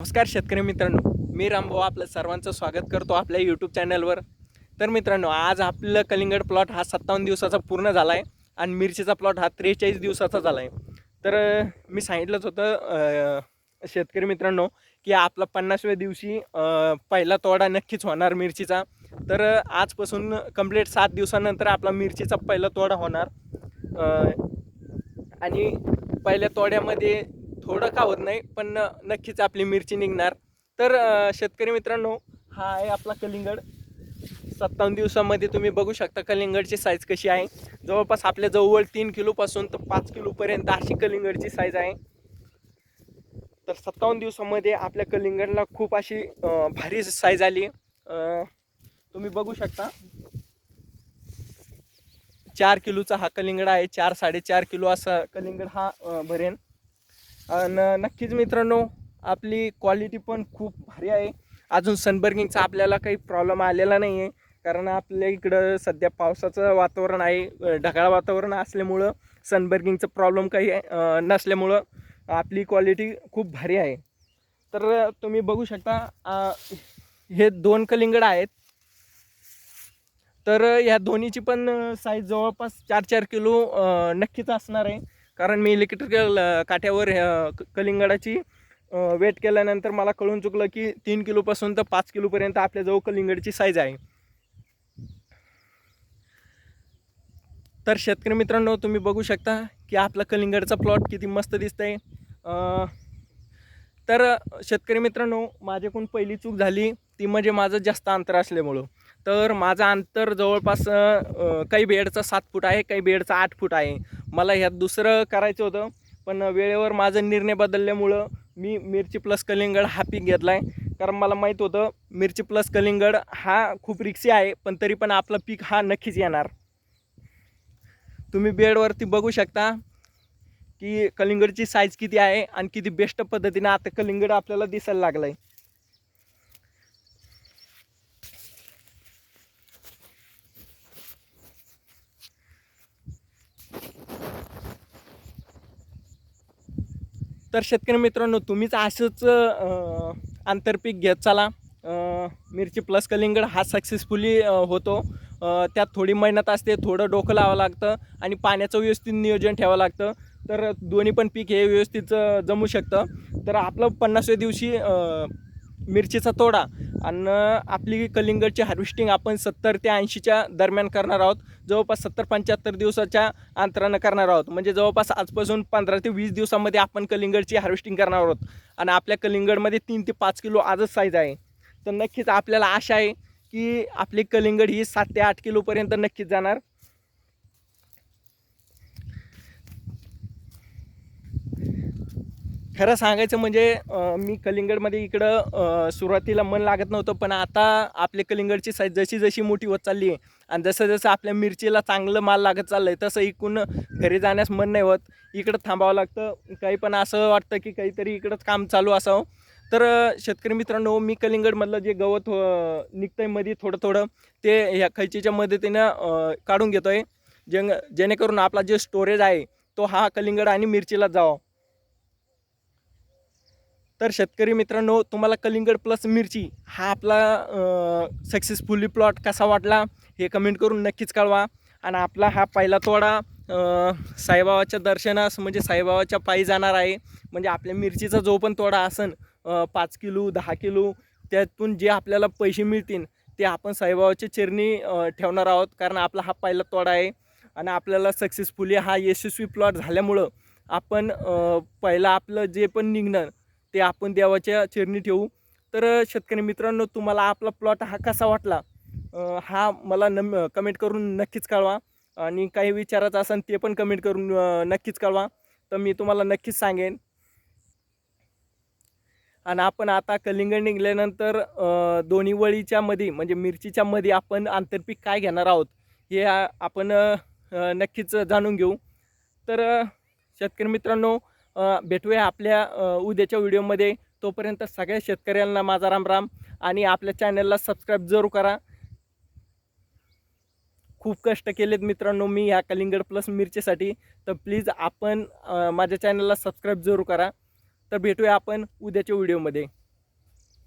नमस्कार शेतकरी मित्रांनो मी रामभाऊ आपलं सर्वांचं स्वागत करतो आपल्या यूट्यूब चॅनलवर तर मित्रांनो आज आपलं कलिंगड प्लॉट हा सत्तावन्न दिवसाचा पूर्ण झाला आहे आणि मिरचीचा प्लॉट हा त्रेचाळीस दिवसाचा झाला आहे तर मी सांगितलंच होतं शेतकरी मित्रांनो की आपला पन्नासव्या दिवशी पहिला तोडा नक्कीच होणार मिरचीचा. तर आजपासून कंप्लीट सात दिवसानंतर आपला मिरचीचा पहिला तोडा होणार. आणि पहिल्या तोड्यामध्ये थोडं का होत नाही पण नक्कीच आपली मिरची निघणार. तर शेतकरी मित्रांनो हा आहे आपला कलिंगड. सत्तावन्न दिवसामध्ये तुम्ही बघू शकता कलिंगडची साईज कशी आहे. जवळपास आपल्या जवळ तीन किलोपासून तर पाच किलोपर्यंत अशी कलिंगडची साईज आहे. तर सत्तावन्न दिवसामध्ये आपल्या कलिंगडला खूप अशी भारी साईज आली. तुम्ही बघू शकता. चार किलोचा हा कलिंगड आहे. चार साडेचार किलो असा कलिंगड हा भरेन. आणि नक्कीच मित्रांनो आपली क्वालिटी पण खूप भारी आहे. अजून सनबर्गिंगचा आपल्याला काही प्रॉब्लेम आलेला नाही आहे कारण आपल्या इकडं सध्या पावसाचं वातावरण आहे ढगाळ वातावरण असल्यामुळं सनबर्गिंगचं प्रॉब्लेम काही नसल्यामुळं आपली क्वालिटी खूप भारी आहे. तर तुम्ही बघू शकता हे दोन कलिंगड आहेत. तर ह्या दोन्हीची पण साईज जवळपास चार चार किलो नक्कीच असणार आहे. कारण मी इलेक्ट्रिकल काठ्यावर क- कलिंगडाची वेट केल्यानंतर मला कळून चुकलं की तीन किलोपासून तर पाच किलोपर्यंत आपल्याजवळ कलिंगडची साईज आहे. तर शेतकरी मित्रांनो तुम्ही बघू शकता की आपला कलिंगडचा प्लॉट किती मस्त दिसत आहे तर शेतकरी मित्रांनो माझ्याकडून पहिली चूक झाली ती म्हणजे माझं जास्त अंतर असल्यामुळं. तर माझं अंतर जवळपास काही बेडचा सात फूट आहे काही बेडचा आठ फूट आहे. मला ह्यात दुसरं करायचं होतं पण वेळेवर माझं निर्णय बदलल्यामुळं मी मिरची प्लस कलिंगड हा पीक घेतला आहे कारण मला माहीत होतं मिरची प्लस कलिंगड हा खूप रिक्सी आहे पण तरी पण आपला पीक हा नक्कीच येणार. तुम्ही बेडवरती बघू शकता की कलिंगडची साईज किती आहे आणि किती बेस्ट पद्धतीने आता कलिंगड आपल्याला दिसायला लागलं आहे तर शेतकरी मित्रांनो तुम्हीच असंच आंतरपीक घेत चला. मिरची प्लस कलिंगड हा सक्सेसफुली होतो. त्यात थोडी मेहनत असते थोडं डोकं लावावं लागतं आणि पाण्याचं व्यवस्थित नियोजन ठेवावं लागतं. तर दोन्ही पण पीक हे व्यवस्थित जमू शकतं. तर आपलं पन्नासव्या दिवशी मिरचीचा तोडा आणि आपली कलिंगडची हार्वेस्टिंग आपण सत्तर ते ऐंशीच्या दरम्यान करणार आहोत. जवळपास सत्तर पंच्याहत्तर दिवसाच्या अंतरानं करणार आहोत. म्हणजे जवळपास आजपासून पंधरा ते वीस दिवसामध्ये आपण कलिंगडची हार्वेस्टिंग करणार आहोत. आणि आपल्या कलिंगडमध्ये तीन ते पाच किलो आजच साईज आहे. तर नक्कीच आपल्याला आशा आहे की आपली कलिंगड ही सात ते आठ किलोपर्यंत नक्कीच जाणार. खरं सांगायचं म्हणजे मी कलिंगडमध्ये इकडं सुरुवातीला मन लागत नव्हतं पण आता आपल्या कलिंगडची साईज जशी जशी मोठी होत चालली आहे आणि जसं जसं आपल्या मिरचीला चांगलं माल लागत चाललं आहे तसं इकडून घरी जाण्यास मन नाही होत. इकडं थांबावं लागतं. काही पण असं वाटतं की काहीतरी इकडंच काम चालू असावं. तर शेतकरी मित्रांनो मी कलिंगडमधलं जे गवत निघतं आहे मध्ये थोडं थोडं ते ह्या खैचीच्या मदतीनं काढून घेतो आहे जेणेकरून आपला जे स्टोरेज आहे तो हा कलिंगड आणि मिरचीला जावा. तर शेतकरी मित्रांनो तुम्हाला कलिंगड प्लस मिरची हा आपला सक्सेसफुली प्लॉट कसा वाटला हे कमेंट करून नक्कीच कळवा. आणि आपला हा पहिला तोडा साईबाबाच्या दर्शनास म्हणजे साईबाबाच्या पायी जाणार आहे. म्हणजे आपल्या मिरचीचा जो पण तोडा असन पाच किलो दहा किलो त्यातून जे आपल्याला पैसे मिळतील ते आपण साईबाबाच्या चिरणी ठेवणार आहोत. कारण आपला हा पहिला तोडा आहे. आणि आपल्याला सक्सेसफुली हा यशस्वी प्लॉट झाल्यामुळं आपण पहिला आपलं जे पण निघणं ते आपण देवाच्या चरणी ठेवू. तर शेतकरी मित्रांनो तुम्हाला आपला प्लॉट हा कसा वाटला? हा मला नम कमेंट करून नक्कीच कळवा. आणि काही विचारायचं असेल ते पण कमेंट करून नक्कीच कळवा. तर मी तुम्हाला नक्कीच सांगेन. आणि आपण आता कलिंगड निघल्यानंतर दोन्ही वळीच्या मध्ये म्हणजे मिरचीच्या मध्ये आपण आंतरपीक काय घेणार आहोत हे आपण नक्कीच जाणून घेऊ. तर शेतकरी मित्रांनो भेटूया आपल्या उद्याच्या व्हिडिओमध्ये. तोपर्यंत सगळ्या शेतकऱ्यांना माझा राम राम आणि आपल्या चॅनलला सबस्क्राईब जरूर करा. खूप कष्ट केलेत मित्रांनो मी ह्या कलिंगड प्लस मिरचीसाठी. तर प्लीज आपण माझ्या चॅनलला सबस्क्राईब जरूर करा. तर भेटूया आपण उद्याच्या व्हिडिओमध्ये.